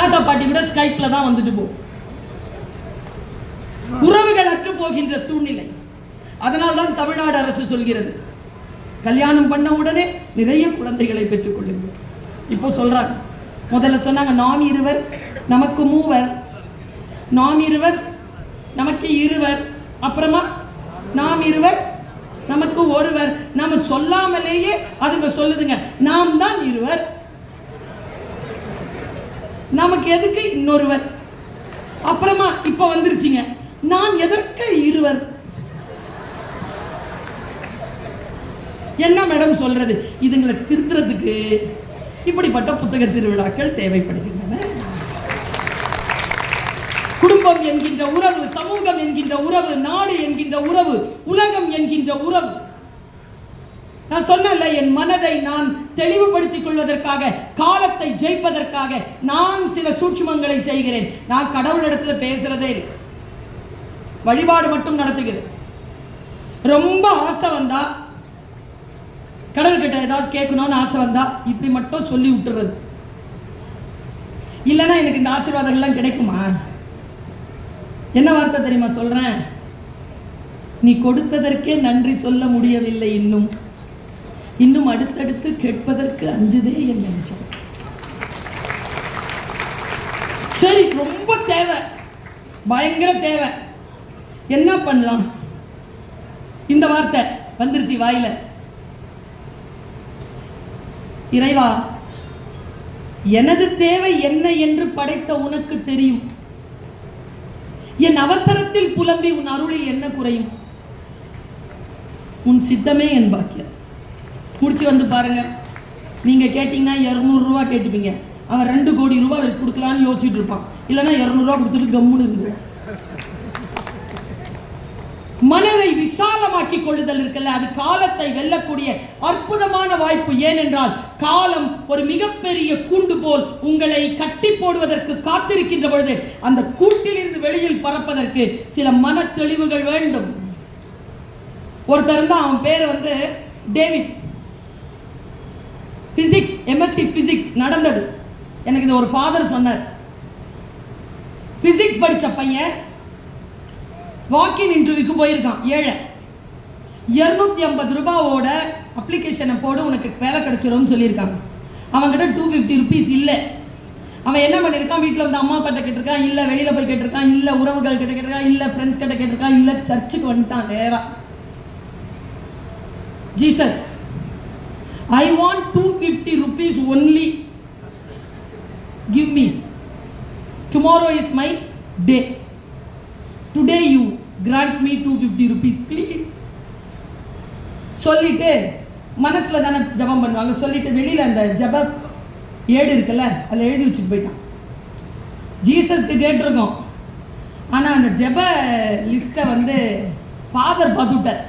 தாத்தா பாட்டி கூட ஸ்கைப்ல தான் வந்துட்டு போகும் உறவுகள் அற்று போகின்ற சூழ்நிலை. அதனால் தான் தமிழ்நாடு அரசு சொல்கிறது. கல்யாணம் பண்ண உடனே நிறைய குழந்தைகளை பெற்றுக் கொள்ளுங்கள். இப்போ சொல்றாங்க. முதல்ல சொன்னாங்க நாம் இருவர் நமக்கு மூவர். நாம் இருவர் நமக்கு இருவர். அப்புறமா நாம் இருவர் நமக்கு ஒருவர். நாம சொல்லாமலேயே அதுங்க சொல்லுதுங்க. நாம் தான் இருவர். நமக்கு எதுக்கு இன்னொருவர்? அப்புறமா இப்ப வந்துருச்சுங்க. நான் எதற்கு இருவர்? என்ன மேடம் சொல்றது? இதுங்களை திருத்துறதுக்கு இப்படிப்பட்ட புத்தக திருவிழாக்கள் தேவைப்படுகின்றன. குடும்பம் என்கின்ற உறவு சமூகம் என்கின்ற உறவு நாடு என்கின்ற உறவு உலகம் என்கின்ற உறவு நான் சொன்னேன்ல என் மனதை நான் தெளிவுபடுத்திக் கொள்வதற்காக காலத்தை ஜெயிப்பதற்காக நான் சில சூட்சுமங்களை செய்கிறேன். நான் கடவுளிடத்துல பேசுறதே வழிபாடு மட்டும் நடத்துகிறேன் ரொம்ப ஆசை வந்தா கடவுள்கிட்ட ஏதாவது கேட்கணும்னு ஆசை வந்தா இப்படி மட்டும் சொல்லி விட்டுறது. இல்லைன்னா எனக்கு இந்த ஆசீர்வாதங்கள்லாம் கிடைக்குமா? என்ன வார்த்தை தெரியுமா சொல்றேன்? நீ கொடுத்ததற்கே நன்றி சொல்ல முடியவில்லை இன்னும். இன்னும் அடுத்தடுத்து கேட்பதற்கு அஞ்சுதே என் நெஞ்சம். சரி ரொம்ப தேவை. பயங்கர தேவை. என்ன பண்ணலாம்? இந்த வார்த்தை வந்துருச்சு வாயில. இறைவா எனது தேவை என்ன என்று படைத்த உனக்கு தெரியும். என் அவசரத்தில் புலம்பி உன் அருளில் என்ன குறையும்? உன் சித்தமே என் பாக்கியம். பிடிச்சி வந்து பாருங்க. நீங்கள் கேட்டிங்கன்னா இரநூறுவா கேட்டுப்பீங்க. அவன் ரெண்டு கோடி ரூபா கொடுக்கலான்னு யோசிச்சுட்டு இருப்பான். இல்லைன்னா இரநூறுவா கொடுத்துட்டு கம்முன்னு மனதை விசாலமாக்கி கொள்ளுதல் இருக்குல்ல அது காலத்தை வெல்லக்கூடிய அற்புதமான வாய்ப்பு. ஏனென்றால் காலம் ஒரு மிகப்பெரிய கூண்டு போல் உங்களை கட்டி போடுவதற்கு காத்திருக்கின்ற பொழுது அந்த கூட்டிலிருந்து வெளியில் பறப்பதற்கு சில மன தெளிவுகள் வேண்டும். ஒருத்தர் தான் அவன் பேர் வந்து டேவிட். ஃபிசிக்ஸ் எம்எஸ்சி ஃபிசிக்ஸ் நடந்தது. எனக்கு இது ஒரு ஃபாதர் சொன்னார். ஃபிசிக்ஸ் படித்த பையன் வாக்கின் இன்டர்வியூக்கு போயிருக்கான் ஏழை. இரநூத்தி ஐம்பது ரூபாவோட அப்ளிகேஷனை போடு உனக்கு வேலை கிடைச்சிரும்னு சொல்லியிருக்காங்க. அவங்ககிட்ட டூ ஃபிஃப்டி ருபீஸ் இல்லை. அவன் என்ன பண்ணியிருக்கான்? வீட்டில் வந்து அம்மா அப்பாட்ட கேட்டிருக்கான் இல்லை வெளியில் போய் கேட்டிருக்கான் இல்லை உறவுகள் கிட்ட கேட்டிருக்கான் இல்லை ஃப்ரெண்ட்ஸ் கிட்ட கேட்டிருக்கான் இல்லை சர்ச்சுக்கு வந்துட்டான் நேராக Jesus I want two fifty rupees only give me tomorrow is my day today you grant me two fifty rupees please சொல்லிட்டு மனசில் தானே ஜெபம் பண்ணுவாங்க. சொல்லிட்டு வெளியில் அந்த ஜெப ஏடு இருக்குல்ல அதில் எழுதி வச்சுட்டு போயிட்டான். ஜீசஸ்க்கு கேட்டிருக்கோம். ஆனால் அந்த ஜெப லிஸ்ட்டை வந்து ஃபாதர் பார்த்துட்டார்.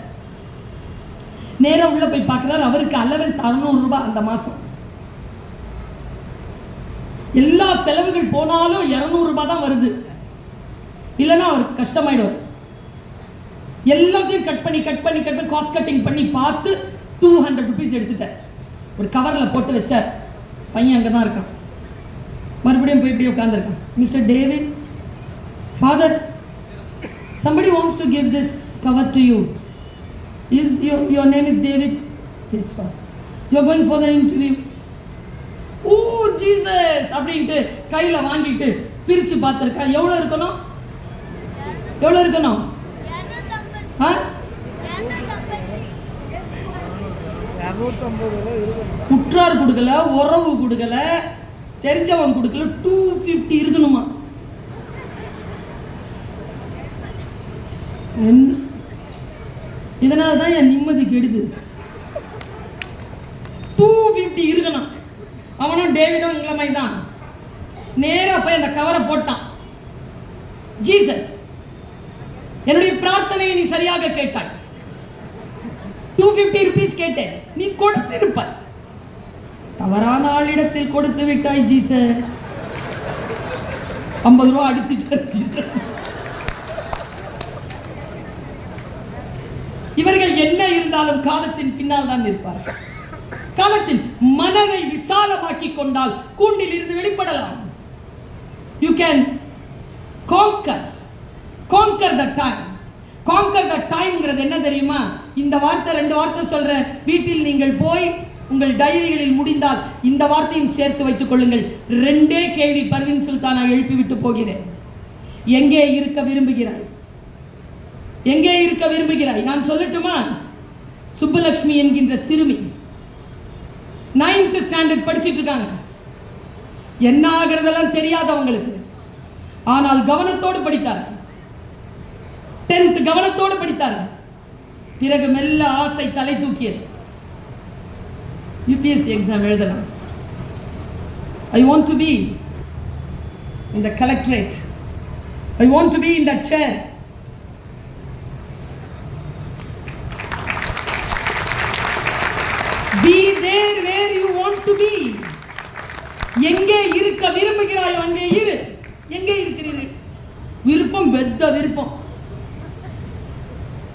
நேராக உள்ள போய் பார்க்குறாரு. அவருக்கு அலவன்ஸ் அறுநூறு ரூபாய் அந்த மாதம் எல்லா செலவுகள் போனாலும் இரநூறு ரூபாய் தான் வருது. இல்லைன்னா அவருக்கு கஷ்டமாயிடும் எல்லாத்தையும் கட் பண்ணி கட் பண்ணி கட் பண்ணி காஸ்ட் கட்டிங் பண்ணி பார்த்து டூ ஹண்ட்ரட் ருபீஸ் எடுத்துட்டார். ஒரு கவரில் போட்டு வச்சார். பையன் அங்கே தான் இருக்கான். மறுபடியும் போய் இப்படி உட்காந்துருக்கான் mister David father somebody wants to give this cover to you is your, your name is david. Yes father. You're going for the interview oh Jesus அப்படின்ட்டு கையில வாங்கிட்டு பிரிச்சு பார்த்துருக்கா. எவ்வளவு இருக்கணும்? எவ்வளவு இருக்கணும்? ஆ? உற்றார் கொடுக்கல உறவு கொடுக்கல தெரிஞ்சவன் கொடுக்கல டூ ஃபிஃப்டி இருக்கணுமா என்ன- அதனால தான் என் நிம்மதி கெடுது? டூ ஃபிஃப்டி இருக்கணும். அவனும் டேவிடும் உங்களை மாதிரி தான் நேராக போய் அந்த கவரை போட்டான். ஜீசஸ் என்னுடைய பிரார்த்தனையை நீ சரியாக கேட்டாய். டூ ஃபிஃப்டி ருபீஸ் கேட்டேன். நீ கொடுத்திருப்பாய் தவறான ஆளிடத்தில் கொடுத்து விட்டாய் ஜீசஸ் ஐம்பது ரூபா அடிச்சுட்டார் ஜீசஸ் இவர்கள் என்ன இருந்தாலும் காலத்தின் பின்னால் தான் இருப்பார்கள் காலத்தில் மனதை விசாலமாக்கி கொண்டால் கூண்டில் இருந்து வெளிப்படலாம். You can conquer conquer the time conquer the டைம்ங்கிறது என்ன தெரியுமா? இந்த வார்த்தை ரெண்டு வார்த்தை சொல்றேன். வீட்டில் நீங்கள் போய் உங்கள் டைரிகளில் முடிந்தால் இந்த வார்த்தையும் சேர்த்து வைத்துக் கொள்ளுங்கள். ரெண்டே கேள்வி பர்வின் சுல்தானா எழுப்பிவிட்டு போகிறேன். எங்கே இருக்க விரும்புகிறார் எங்கே இருக்க விரும்புகிறாய்? நான் சொல்லட்டுமா? சுப்புலட்சுமி என்கின்ற சிறுமி நைன்த் ஸ்டாண்டர்ட் படிச்சிட்டு இருக்காங்க. என்ன ஆகிறதெல்லாம் தெரியாது அவங்களுக்கு. ஆனால் கவனத்தோடு படித்தார் டென்த் கவனத்தோடு படித்தார் பிறகு மெல்ல ஆசை தலை தூக்கியது. யூபிஎஸ்சி எக்ஸாம் எழுதலாம். I want to be the collectorate I want to be in the chair where where you there where you want to be. எங்கே இருக்க விரும்புகிறாய்? அங்கே இரு. எங்கே இருக்கிறீர்கள்? விருப்பம் பெத்த விருப்பம்.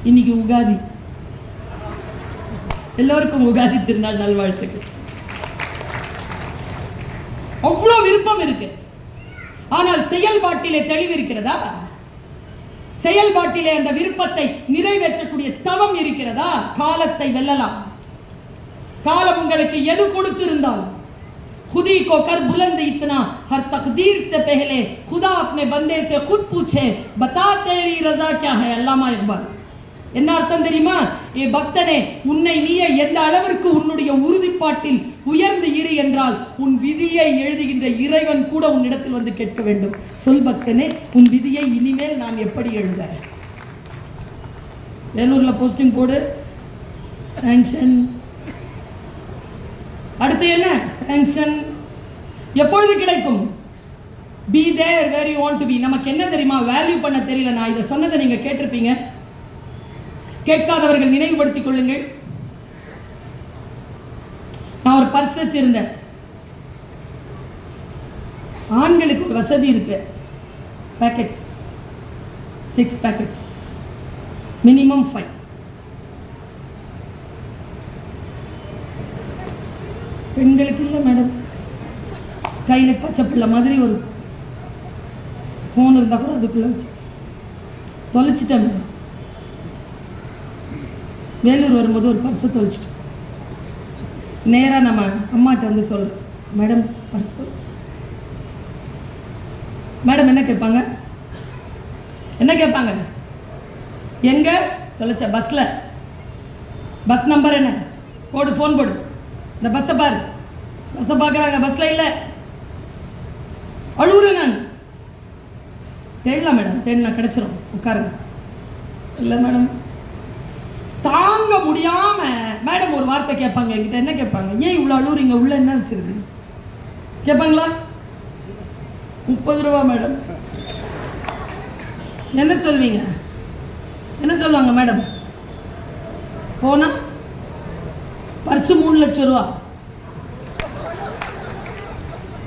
இன்னைக்கு உகாதி. எல்லோருக்கும் உகாதி திருநாள் நல்வாழ்த்துக்கள். அவ்வளோ விருப்பம் இருக்கு. ஆனால் செயல்பாட்டிலே தெளிவு இருக்கிறதா? செயல்பாட்டிலே அந்த விருப்பத்தை நிறைவேற்றக்கூடிய தவம் இருக்கிறதா? காலத்தை வெல்லலாம். காலம் உங்களுக்கு எது கொடுத்திருந்தாலும் खुदी को कर बुलंद इतना हर तकदीर से पहले खुदा अपने बंदे से खुद पूछे बता तेरी रजा क्या है अल्लामा इकबाल என்ன அர்த்தம் தெரியுமா ஏ பக்தனே உன்னை நீயே எந்த அளவிற்கு உன்னுடைய உறுதிப்பாட்டில் உயர்ந்து இரு என்றால் உன் விதியை எழுதுகின்ற இறைவன் கூட உன்னிடத்தில் வந்து கேட்க வேண்டும் சொல் பக்தனே உன் விதியை இனிமேல் நான் எப்படி எழுத வேலூர்ல போஸ்டிங் போடு சாங்ஷன் அடுத்து என்ன? டென்ஷன் எப்பொழுது கிடைக்கும்? Be there where you want to be நமக்கு என்ன தெரியுமா? வேல்யூ பண்ண தெரியல. நான் இதை சொன்னதை நீங்கள் கேட்டிருப்பீங்க. கேட்காதவர்கள் நினைவுபடுத்திக் கொள்ளுங்கள். நான் ஒரு பர்ஸ் வச்சிருந்தேன். ஆண்களுக்கு ஒரு வசதி இருக்கு. Packets six packets minimum five பெண்களுக்கு இல்லை மேடம் கையில் பச்சை பிள்ளை மாதிரி ஒரு ஃபோன் இருந்தால் கூட அதுக்குள்ளே வச்சு. தொலைச்சிட்டேன் மேடம் வேலூர் வரும்போது ஒரு பர்ஸை தொலைச்சிட்டோம் நேராக நம்ம அம்மாட்ட வந்து சொல்கிறோம் மேடம் பர்ஸ் மேடம் என்ன கேட்பாங்க? என்ன கேட்பாங்க? எங்கே? தொலைச்ச பஸ்ஸில் பஸ் நம்பர் என்ன? போடு ஃபோன் போடு. இந்த பஸ்ஸை பாரு. பஸ்ஸை பார்க்குறாங்க பஸ்ஸில் இல்லை. அழுகுறேன் நான். தேடலாம் மேடம் தேடினா கிடச்சிரும். உட்காருங்க. இல்லை மேடம் தாங்க முடியாம மேடம் ஒரு வார்த்தை கேட்பாங்க. என்கிட்ட என்ன கேட்பாங்க? ஏன் இவ்வளோ அழுவுறீங்க உள்ள என்ன வச்சிருக்கு? கேட்பாங்களா? முப்பது ரூபா மேடம் என்ன சொல்வீங்க? என்ன சொல்லுவாங்க மேடம் போனா? பர்ஸு மூணு லட்சம் ரூபா.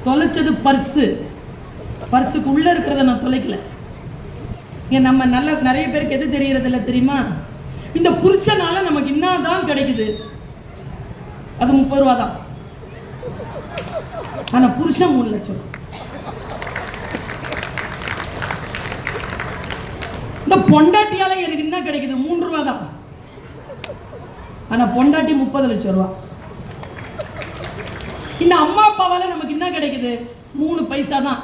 தொலைச்சது பர்ஸு பர்ஸுக்கு உள்ள இருக்கிறத நான் தொலைக்கல. இங்க நம்ம நல்ல நிறைய பேருக்கு எது தெரியறது இல்லை தெரியுமா? இந்த புருஷனால நமக்கு என்னதான் கிடைக்குது? அது முப்பது ரூபா தான். ஆனா புருஷன் மூணு லட்சம் இந்த பொண்டாட்டியால எனக்கு என்ன கிடைக்குது? மூன்று ரூபா தான். ஆனால் பொண்டாட்டி முப்பது லட்சம் ரூபா. இந்த அம்மா அப்பாவால் நமக்கு என்ன கிடைக்குது? மூணு பைசா தான்.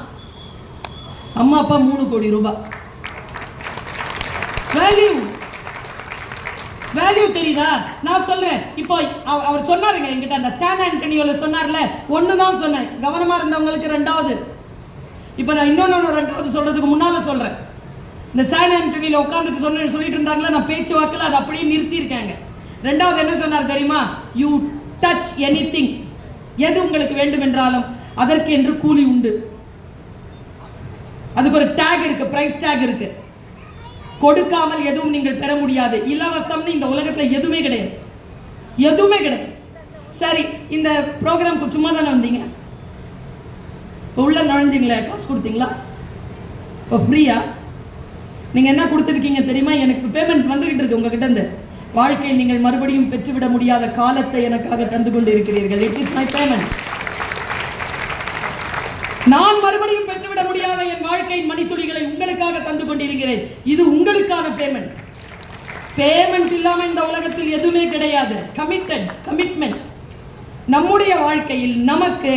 அம்மா அப்பா மூணு கோடி ரூபாய் வேல்யூ வேல்யூ தெரியுதா? நான் சொல்றேன். இப்போ அவர் சொன்னாருங்க என்கிட்ட அந்த சான் ஆண்டனியோல சொன்னார்ல. ஒன்று தான் சொன்னேன். கவனமா இருந்தவங்களுக்கு ரெண்டாவது. இப்போ நான் இன்னொன்று ரெண்டாவது சொல்றதுக்கு முன்னால சொல்றேன். இந்த சான் ஆண்டனியில் உட்காந்துட்டு சொன்ன சொல்லிட்டு இருந்தாங்களே நான் பேச்சு வாக்கில் அதை அப்படியே நிறுத்தியிருக்காங்க. ரெண்டாவது என்ன சொன்னார் தெரியுமா? யூ டச் எனி திங் எது உங்களுக்கு வேண்டும் என்றாலும் அதற்கு என்று கூலி உண்டு. அதுக்கு ஒரு டேக் இருக்கு பிரைஸ் டேக் இருக்கு. கொடுக்காமல் எதுவும் நீங்கள் பெற முடியாது. இலவசம்னு இந்த உலகத்தில் எதுவுமே கிடையாது. எதுவுமே கிடையாது. சரி இந்த ப்ரோக்ராம்க்கு சும்மா தானே வந்தீங்க? உள்ள நுழைஞ்சிங்களே காசு கொடுத்தீங்களா? இப்போ ஃப்ரீயா நீங்கள் என்ன கொடுத்துருக்கீங்க தெரியுமா? எனக்கு பேமெண்ட் வந்துக்கிட்டு இருக்கு உங்ககிட்ட இருந்து. வாழ்க்கையில் நீங்கள் மறுபடியும் பெற்றுவிட முடியாத காலத்தை எனக்காக தந்து கொண்டு இருக்கிறீர்கள் இட் இஸ் மை பேமெண்ட் நான் மறுபடியும் பெற்றுவிட முடியாத என் வாழ்க்கையின் மணித்துளிகளை உங்களுக்காக தந்து கொண்டிருக்கிறேன். இது உங்களுக்கான பேமெண்ட் பேமெண்ட் இல்லாம இந்த உலகத்தில் எதுவுமே கிடையாது. கமிட்டட் கமிட்மெண்ட் நம்முடைய வாழ்க்கையில் நமக்கு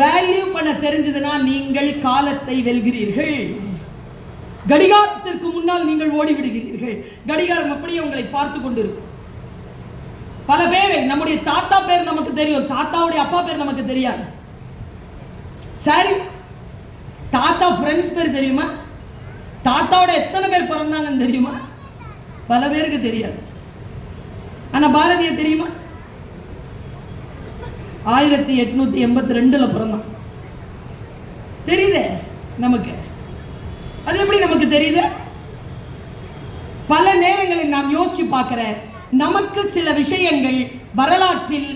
வேல்யூ பண்ண தெரிஞ்சதுன்னா நீங்கள் காலத்தை வெல்கிறீர்கள். கடிகாரத்திற்கு முன்னால் நீங்கள் ஓடிவிடுகிறீர்கள். கடிகாரம் அப்படியே உங்களை பார்த்து கொண்டிருக்கும். பல பேர் நம்முடைய தாத்தா பேர் நமக்கு தெரியும். தாத்தாவுடைய அப்பா பேர் நமக்கு தெரியாது. சரி. தாத்தா ஃப்ரெண்ட்ஸ் பேர் தெரியுமா? தாத்தாவோட எத்தனை பேர் பிறந்தாங்கன்னு தெரியுமா? பல பேருக்கு தெரியாது. ஆனா பாரதிய தெரியுமா? ஆயிரத்தி எட்நூத்தி எண்பத்தி ரெண்டுல பிறந்தான். தெரியுதே நமக்கு? அது எப்படி நமக்கு தெரியுது? பல நேரங்களில் நாம் யோசிச்சு பார்க்கிற நமக்கு சில விஷயங்கள் வரலாற்றில்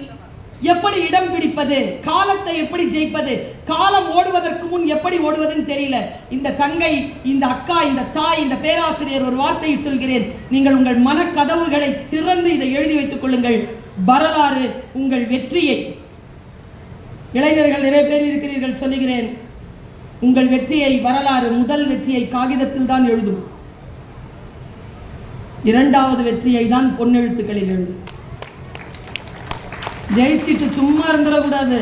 எப்படி இடம் பிடிப்பது காலத்தை எப்படி ஜெயிப்பது காலம் ஓடுவதற்கு முன் எப்படி ஓடுவதுன்னு தெரியல. இந்த தங்கை இந்த அக்கா இந்த தாய் இந்த பேராசிரியர் ஒரு வார்த்தையை சொல்கிறேன். நீங்கள் உங்கள் மனக்கதவுகளை திறந்து இதை எழுதி வைத்துக் கொள்ளுங்கள். வரலாறு உங்கள் வெற்றியை. இளைஞர்கள் நிறைய பேர் இருக்கிறீர்கள் சொல்லுகிறேன். உங்கள் வெற்றியை வரலாறு முதல் வெற்றியை காகிதத்தில் தான் எழுதும். இரண்டாவது வெற்றியை தான் பொன்னெழுத்துக்களில் எழுது. ஜெயிச்சிட்டு சும்மா இருந்துடக்கூடாது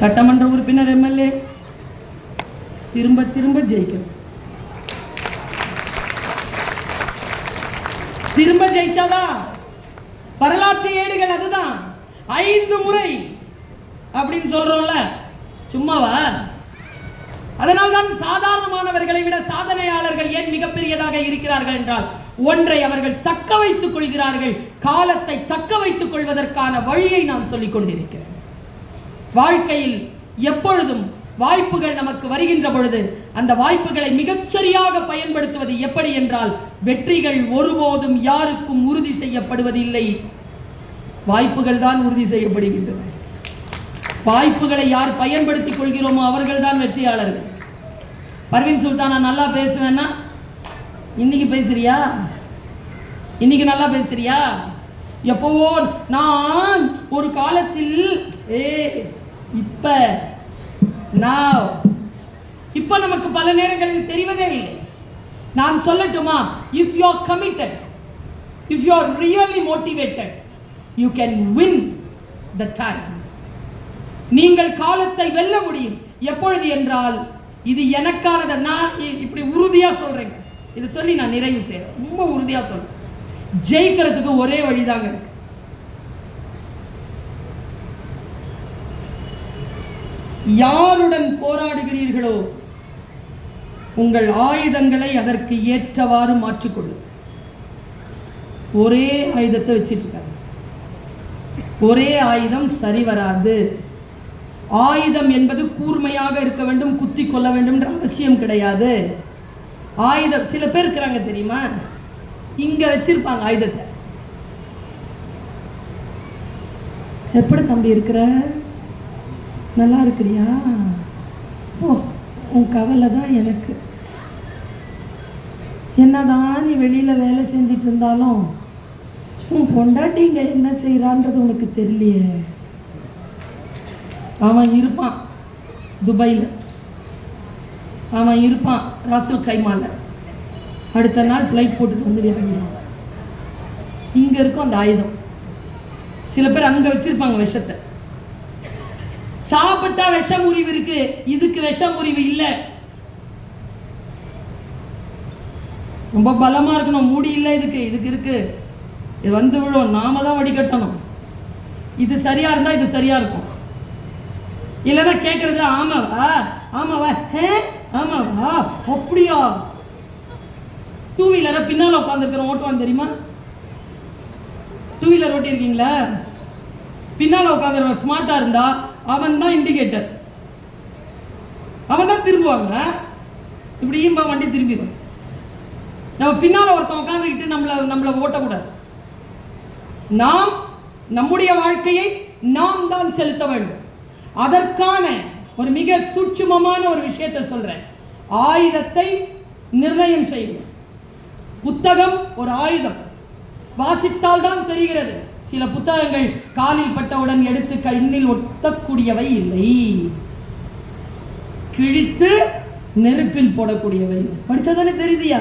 சட்டமன்ற உறுப்பினர் எம்எல்ஏ திரும்ப திரும்ப ஜெயிக்கணும். திரும்ப ஜெயிச்சாதான் வரலாற்று ஏடுகள் அதுதான். ஐந்து முறை அப்படின்னு சொல்றோம்ல சும்மாவா? அதனால்தான் சாதாரணமானவர்களை விட சாதனையாளர்கள் ஏன் மிகப்பெரியதாக இருக்கிறார்கள் என்றால் ஒன்றை அவர்கள் தக்க வைத்துக் கொள்கிறார்கள் காலத்தை தக்க வைத்துக் கொள்வதற்கான வழியை நான் சொல்லிக் கொண்டிருக்கிறேன் வாழ்க்கையில் எப்பொழுதும் வாய்ப்புகள் நமக்கு வருகின்ற பொழுது அந்த வாய்ப்புகளை மிகச்சரியாக பயன்படுத்துவது எப்படி என்றால் வெற்றிகள் ஒருபோதும் யாருக்கும் உறுதி செய்யப்படுவதில்லை. வாய்ப்புகள் தான் உறுதி செய்யப்படுகின்றன. வாய்ப்புகளை யார் பயன்படுத்தி கொள்கிறோமோ அவர்கள் தான் வெற்றியாளர்கள். பர்வீன் சுல்தான் நான் நல்லா பேசுவேன்னா? இன்னைக்கு பேசுறியா? இன்னைக்கு நல்லா பேசுறியா? எப்பவோ நான் ஒரு காலத்தில் ஏ இப்ப நான் இப்ப நமக்கு பல நேரங்களில் தெரிவதே இல்லை. நான் சொல்லட்டுமா? If you are committed if you are really motivated you can win the time நீங்கள் காலத்தை வெல்ல முடியும். எப்பொழுது என்றால் இது எனக்கானதை. நான் இப்படி உறுதியா சொல்றேங்க இதை சொல்லி நான் நிறைவு செய்யறேன் ரொம்ப உறுதியா சொல்றேன். ஜெயிக்கிறதுக்கு ஒரே வழிதாங்க இருக்கு. யாருடன் போராடுகிறீர்களோ உங்கள் ஆயுதங்களை அதற்கு ஏற்றவாறு மாற்றிக்கொள்ளும் ஒரே ஆயுதத்தை வச்சிட்டு இருக்காங்க. ஒரே ஆயுதம் சரி வராது. ஆயுதம் என்பது கூர்மையாக இருக்க வேண்டும் குத்தி கொள்ள வேண்டும் என்ற அவசியம் கிடையாது. ஆயுதம் சில பேர் இருக்கிறாங்க தெரியுமா? இங்க வச்சிருப்பாங்க ஆயுதத்தை. எப்படி தம்பி இருக்கிற? நல்லா இருக்கிறியா? ஓ உன் கவலை தான் எனக்கு. என்னதான் நீ வெளியில வேலை செஞ்சிட்டு இருந்தாலும் உன் பொண்டாட்டி இங்க என்ன செய்கிறான்றது உனக்கு தெரியலையே. அவன் இருப்பான். துபாயில். அவன் இருப்பான். ராசல் கைமால. அடுத்த நாள் ஃப்ளைட் போட்டுட்டு வந்து இறங்கிடுவான். இங்கே இருக்கும் அந்த ஆயுதம். சில பேர் அங்கே வச்சிருப்பாங்க விஷத்தை. சாப்பிட்டா விஷ முறிவு இருக்கு. இதுக்கு விஷ முறிவு இல்லை. ரொம்ப பலமா இருக்கணும். மூடி இல்லை இதுக்கு. இதுக்கு இருக்கு. இது வந்து விழும். நாம தான் வடிகட்டணும். இது சரியா இருந்தால் இது சரியா இருக்கும். இல்லைன்னா கேட்குறது ஆமாவா? ஆமாவா? ஹே? ஆமாவா? அப்படியா? டூ வீலரை பின்னால் உட்காந்துருக்கிற ஓட்டுவான் தெரியுமா? டூ வீலர் ஓட்டியிருக்கீங்களா? பின்னால் உட்காந்துருவன் ஸ்மார்ட்டாக இருந்தா அவன் தான் இண்டிகேட்டர் அவன் தான் திரும்புவாங்க இப்படியும் வண்டி திரும்பிடும். நம்ம பின்னால் ஒருத்தன் உட்காந்துக்கிட்டு நம்மளை நம்மளை ஓட்டக்கூடாது. நாம் நம்முடைய வாழ்க்கையை நாம் தான் செலுத்த வேண்டும். அதற்கான ஒரு மிக சூட்சுமமான ஒரு விஷயத்தை சொல்றேன். ஆயுதத்தை நிர்ணயம் செய்யும் புத்தகம் ஒரு ஆயுதம். வாசித்தால் தான் தெரிகிறது. சில புத்தகங்கள் காலில் பட்டவுடன் எடுத்து கண்ணில் ஒட்டக்கூடியவை இல்லை. கிழித்து நெருப்பில் போடக்கூடியவை படிச்சதானே தெரியுதியா?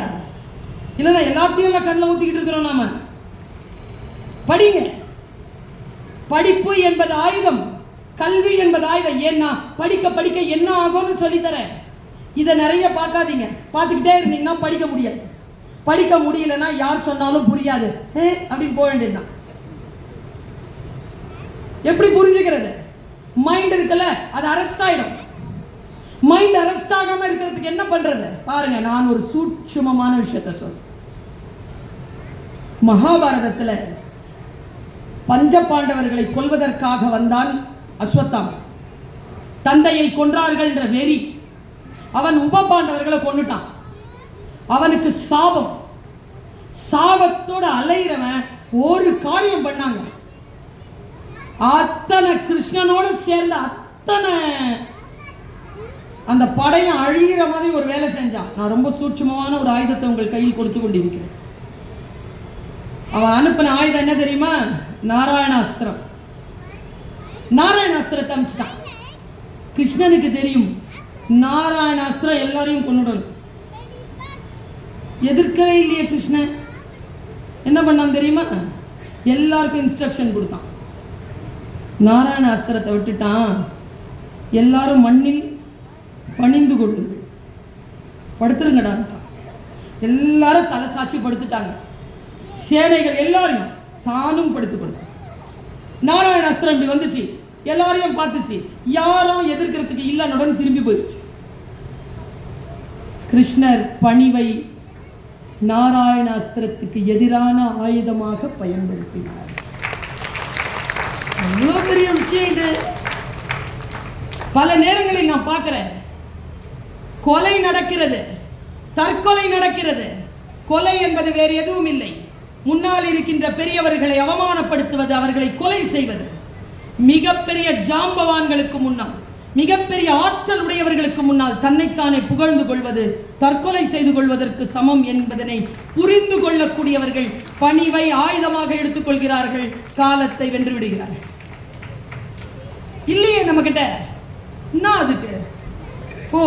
இல்லைன்னா எல்லாத்தையும் எல்லாம் கண்ணில் ஊத்திக்கிட்டு இருக்கிறோம் நாம. படிங்க. படிப்பு என்பது ஆயுதம். கல்வி என்பது ஆயுதம் ஏன்னா படிக்க படிக்க என்ன ஆகும்னு சொல்லித்தரேன். இதை நிறைய பார்க்காதீங்க. பார்த்துக்கிட்டே இருந்தீங்கன்னா படிக்க முடியாது. படிக்க முடியலன்னா யார் சொன்னாலும் புரியாது. அப்படின்னு போக வேண்டியதுதான். எப்படி புரிஞ்சுக்கிறது? மைண்ட் இருக்குல்ல அது அரெஸ்ட் ஆயிடும். மைண்ட் அரெஸ்ட் ஆகாம இருக்கிறதுக்கு என்ன பண்றது? பாருங்க நான் ஒரு சூட்சுமமான விஷயத்த சொல்றேன். மகாபாரதத்துல பஞ்ச பாண்டவர்களை கொல்வதற்காக வந்தான் அஸ்வத்தாமன் தந்தையை கொன்றார்கள் என்ற வெறி அவன் உப பாண்டவர்களை அவனுக்கு சாபம். சாபத்தோட அலையிறவன் ஒரு காரியம் பண்ணாங்க. அத்தனை கிருஷ்ணனோடு சேர்ந்த அத்தனை அந்த படையை அழிகிற மாதிரி ஒரு வேலை செஞ்சான். நான் ரொம்ப சூட்சமமான ஒரு ஆயுதத்தை உங்கள் கையில் கொடுத்து கொண்டிருக்கிறேன். அவன் அனுப்பின ஆயுதம் என்ன தெரியுமா? நாராயணாஸ்திரம். நாராயணாஸ்திரத்தை அமைச்சிட்டான் கிருஷ்ணனுக்கு தெரியும். நாராயணாஸ்திரம் எல்லாரையும் கொண்டுடணும் எதிர்க்கவே இல்லையே கிருஷ்ணன். என்ன பண்ணான் தெரியுமா? எல்லாருக்கும் இன்ஸ்ட்ரக்ஷன் கொடுத்தான். நாராயண அஸ்திரத்தை விட்டுட்டான். எல்லாரும் மண்ணில் பணிந்து கொள்ளுங்கள். படுத்துருங்கடா எல்லாரும் தலை சாட்சி படுத்துட்டாங்க. சேனைகள் எல்லாரும் தானும் படுத்து கொடுத்தான் நாராயண அஸ்திரம் இப்படி வந்துச்சு. எல்லாரையும் பார்த்துச்சு. யாரும் எதிர்க்கிறதுக்கு இல்லைன்னுடன் திரும்பி போயிடுச்சு. கிருஷ்ணர் பணிவை நாராயண அஸ்திரத்துக்கு எதிரான ஆயுதமாக பயன்படுத்தினார். அவ்வளோ பெரிய விஷயம் இது. பல நேரங்களில் நான் பார்க்குறேன். கொலை நடக்கிறது. தற்கொலை நடக்கிறது. கொலை என்பது வேறு எதுவும் இல்லை. முன்னால் இருக்கின்ற பெரியவர்களை அவமானப்படுத்துவது அவர்களை கொலை செய்வது. மிகப்பெரிய ஜாம்பவான்களுக்கு முன்னால் மிகப்பெரிய ஆற்றல் உடையவர்களுக்கு முன்னால் தன்னைத்தானே புகழ்ந்து கொள்வது தற்கொலை செய்து கொள்வதற்கு சமம் என்பதனை புரிந்து கொள்ளக்கூடியவர்கள் பணிவை ஆயுதமாக எடுத்துக்கொள்கிறார்கள் காலத்தை வென்று விடுகிறார்கள். இல்லையே நம்ம கிட்ட என்ன அதுக்கு? போ.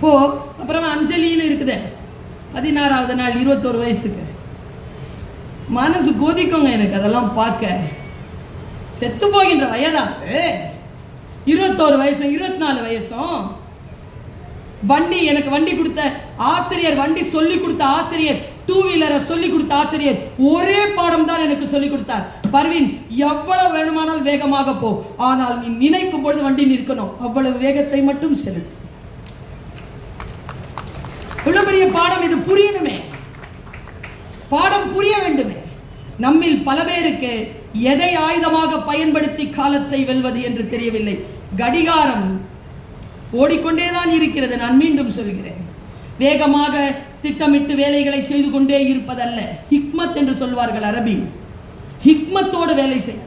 போ. அப்புறமா அஞ்சலின்னு இருக்குது. பதினாறாவது நாள் இருபத்தோரு வயசுக்கு. மனசு கொதிக்குங்க எனக்கு அதெல்லாம் பார்க்க. செத்து போகின்ற வயதாது இருபத்தோரு வயசும் இருபத்தி நாலு வயசும். வண்டி எனக்கு வண்டி கொடுத்த ஆசிரியர் வண்டி சொல்லி கொடுத்த ஆசிரியர் டூ வீலரை சொல்லி கொடுத்த ஆசிரியர் ஒரே பாடம் தான் எனக்கு சொல்லி கொடுத்தார். பர்வீன் எவ்வளவு வேணுமானால் வேகமாக போ. ஆனால் நீ நினைக்கும் பொழுது வண்டி நிற்கணும். அவ்வளவு வேகத்தை மட்டும் செலுத்து. இவ்வளவு பெரிய பாடம் இது புரியணுமே. பாடம் புரிய வேண்டுமே. நம்மில் பல பேருக்கு எதை ஆயுதமாக பயன்படுத்தி காலத்தை வெல்வது என்று தெரியவில்லை. கடிகாரம் ஓடிக்கொண்டேதான் இருக்கிறது நான் மீண்டும் சொல்கிறேன். வேகமாக திட்டமிட்டு வேலைகளை செய்து கொண்டே இருப்பதல்ல. ஹிக்மத் என்று சொல்வார்கள் அரபி. ஹிக்மத்தோடு வேலை செய்ய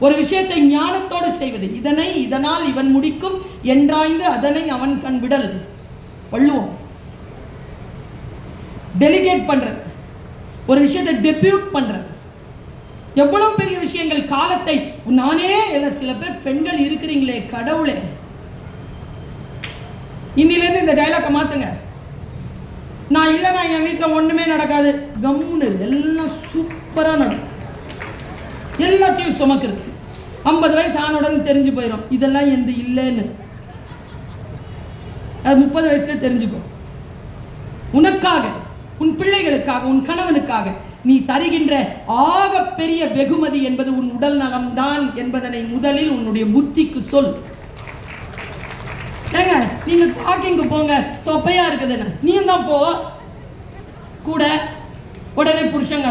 ஒரு விஷயத்தை ஞானத்தோடு செய்வது. இதனை இதனால் இவன் முடிக்கும் என்றாய்ந்து அதனை அவன் கண் விடல். வள்ளுவோம். டெலிகேட் பண்றது. ஒரு விஷயத்தை டெபியூட் பண்ணுறேன் எவ்வளவு பெரிய விஷயங்கள் காலத்தை நானே என்ன சில பேர் பெண்கள் இருக்கிறீங்களே கடவுளே. இன்னிலேருந்து இந்த டைலாக்கை மாத்துங்க. நான் இல்லைன்னா என் வீட்டில் ஒன்றுமே நடக்காது. கம்முன்னு எல்லாம் சூப்பராக நடக்கும். எல்லாத்தையும் சுமக்கிறது. ஐம்பது வயசு ஆனவுடன் தெரிஞ்சு போயிடும் இதெல்லாம் எந்த இல்லைன்னு. அது முப்பது வயசுல தெரிஞ்சுக்கும். உனக்காக. உன் பிள்ளைகளுக்காக உன் கணவனுக்காக நீ தருகின்ற ஆக பெரிய வெகுமதி என்பது உன் உடல் நலம்தான் என்பதனை முதலில் உன்னுடைய புத்திக்கு சொல். ஏங்க நீங்க வாக்கிங்கு போங்க தொப்பையா இருக்குதுன்னு நீயும் தான் போ? கூட உடனே புருஷங்க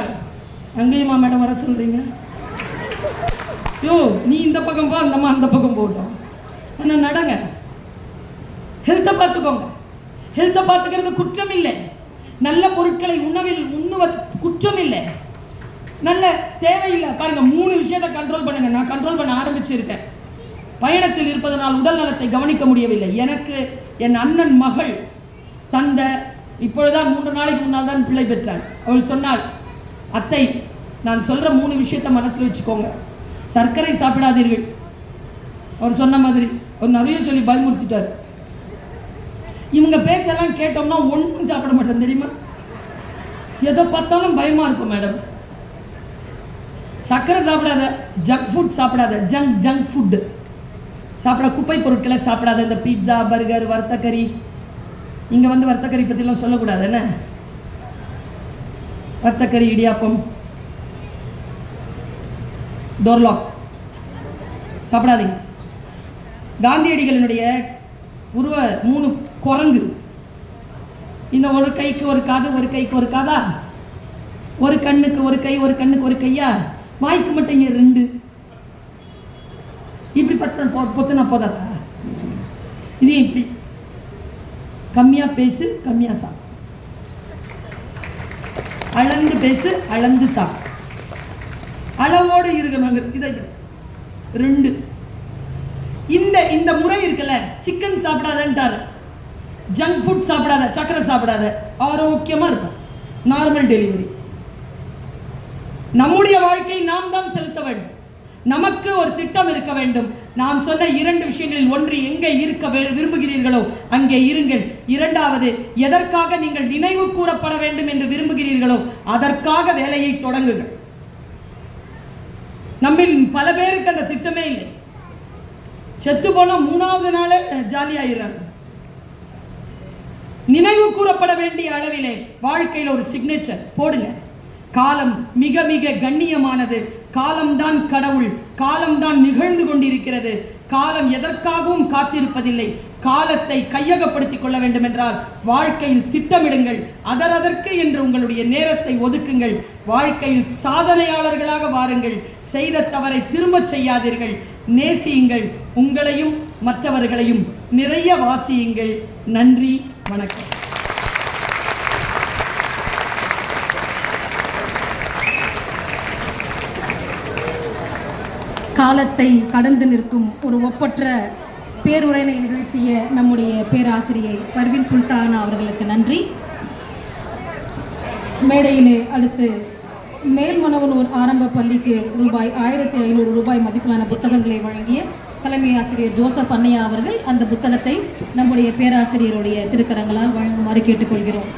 அங்கேயுமா மேடம் வர சொல்றீங்க? யோ நீ இந்த பக்கம் போ அந்தம்மா அந்த பக்கம் போட்டோம் என்ன நடங்க. ஹெல்த்தை பார்த்துக்கோங்க. ஹெல்த்தை பார்த்துக்கிறது குற்றம் இல்லை. நல்ல பொருட்களை உணவில் உண்ணுவது குற்றம் இல்லை நல்ல தேவையில்லை. பாருங்க மூணு விஷயத்தை கண்ட்ரோல் பண்ணுங்க. நான் கண்ட்ரோல் பண்ண ஆரம்பிச்சிருக்கேன். பயணத்தில் இருப்பதனால் உடல் நலத்தை கவனிக்க முடியவில்லை. எனக்கு என் அண்ணன் மகள் தந்த இப்பொழுதுதான் மூன்று நாளைக்கு முன்னால் தான் பிள்ளை பெற்றாள் அவள் சொன்னாள் அத்தை நான் சொல்ற மூணு விஷயத்தை மனசில் வச்சுக்கோங்க. சர்க்கரை சாப்பிடாதீர்கள். அவர் சொன்ன மாதிரி அவர் நிறைய சொல்லி பயமுறுத்திட்டார். இவங்க பேச்செல்லாம் கேட்டோம்னா ஒன்றும் சாப்பிட மாட்டோம் தெரியுமா? எதை பார்த்தாலும் பயமா இருக்கும் மேடம் சக்கரை சாப்பிடாத ஜங்க் ஃபுட் சாப்பிடாத ஜங்க் ஜங்க் ஃபுட் சாப்பிட குப்பை பொருட்களை சாப்பிடாத இந்த பீட்சா பர்கர் வர்த்தக்கறி இங்கே வந்து வர்த்தக்கறி பற்றிலாம் சொல்லக்கூடாது என்ன? வர்த்தக்கறி இடியாப்பம். டோர்லாக் சாப்பிடாதீங்க. காந்தியடிகளினுடைய உருவ மூணு குரங்கு. இந்த ஒரு கைக்கு ஒரு காது ஒரு கைக்கு ஒரு காதா? ஒரு கண்ணுக்கு ஒரு கை ஒரு கண்ணுக்கு ஒரு கையா? வாய்க்கு மட்டும் இங்கே ரெண்டு? இப்படி பத்து பொத்துனா போதாதா? இது இப்படி? கம்மியா பேசு கம்மியா சாப்பிடு அளந்து பேசு அளந்து சாப்பிடு அளவோடு இருக்கணும் இதை. ரெண்டு. இந்த இந்த முறை இருக்குல்ல சிக்கன் சாப்பிடாதன்ட்டாரு. ஜங்க் ஃபுட் சாப்பிடாத சக்கரை சாப்பிடாத ஆரோக்கியமாக இருக்கும். நார்மல் டெலிவரி நம்முடைய வாழ்க்கை நாம் தான் செலுத்த வேண்டும். நமக்கு ஒரு திட்டம் இருக்க வேண்டும். நாம் சொன்ன இரண்டு விஷயங்களில் ஒன்று எங்கே இருக்க விரும்புகிறீர்களோ அங்கே இருங்கள். இரண்டாவது எதற்காக நீங்கள் நினைவு கூறப்பட வேண்டும் என்று விரும்புகிறீர்களோ அதற்காக வேலையை தொடங்குங்கள். நம்மில் பல பேருக்கு அந்த திட்டமே இல்லை. செத்து போனா மூணாவது நாளே ஜாலியாயிடுறாங்க. நினைவு கூறப்பட வேண்டிய அளவிலே வாழ்க்கையில் ஒரு சிக்னேச்சர் போடுங்க. காலம் மிக மிக கண்ணியமானது. காலம்தான் கடவுள். காலம்தான் நிகழ்ந்து கொண்டிருக்கிறது. காலம் எதற்காகவும் காத்திருப்பதில்லை. காலத்தை கையகப்படுத்திக் கொள்ள வேண்டும் என்றால் வாழ்க்கையில் திட்டமிடுங்கள். அதற்கு என்று உங்களுடைய நேரத்தை ஒதுக்குங்கள். வாழ்க்கையில் சாதனையாளர்களாக வாருங்கள். செய்த தவறை திரும்பச் செய்யாதீர்கள். நேசியுங்கள். உங்களையும் மற்றவர்களையும் நிறைய வாசியுங்கள். நன்றி. வணக்கம். காலத்தை கடந்து நிற்கும் ஒரு ஒப்பற்ற பேருரையினை நிகழ்த்திய நம்முடைய பேராசிரியை பர்வின் சுல்தானா அவர்களுக்கு நன்றி. மேடையிலே அடுத்து மேல்மனவனூர் ஆரம்ப பள்ளிக்கு ரூபாய் ஆயிரத்தி ஐநூறு ரூபாய் மதிப்பிலான புத்தகங்களை வழங்கிய தலைமை ஆசிரியர் ஜோசப் அன்னையா அவர்கள் அந்த புத்தகத்தை நம்முடைய பேராசிரியருடைய திருக்கரங்களால் வழங்குமாறு கேட்டுக்கொள்கிறோம்.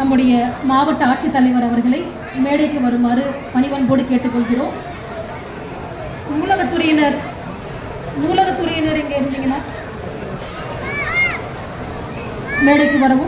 நம்முடைய மாவட்ட ஆட்சித்தலைவர் அவர்களை மேடைக்கு வருமாறு பணிவன்போடு கேட்டுக்கொள்கிறோம். நூலகத்துறையினர் நூலகத்துறையினர் இங்கே இருந்தீங்கன்னா? மேடைக்கு வரவும்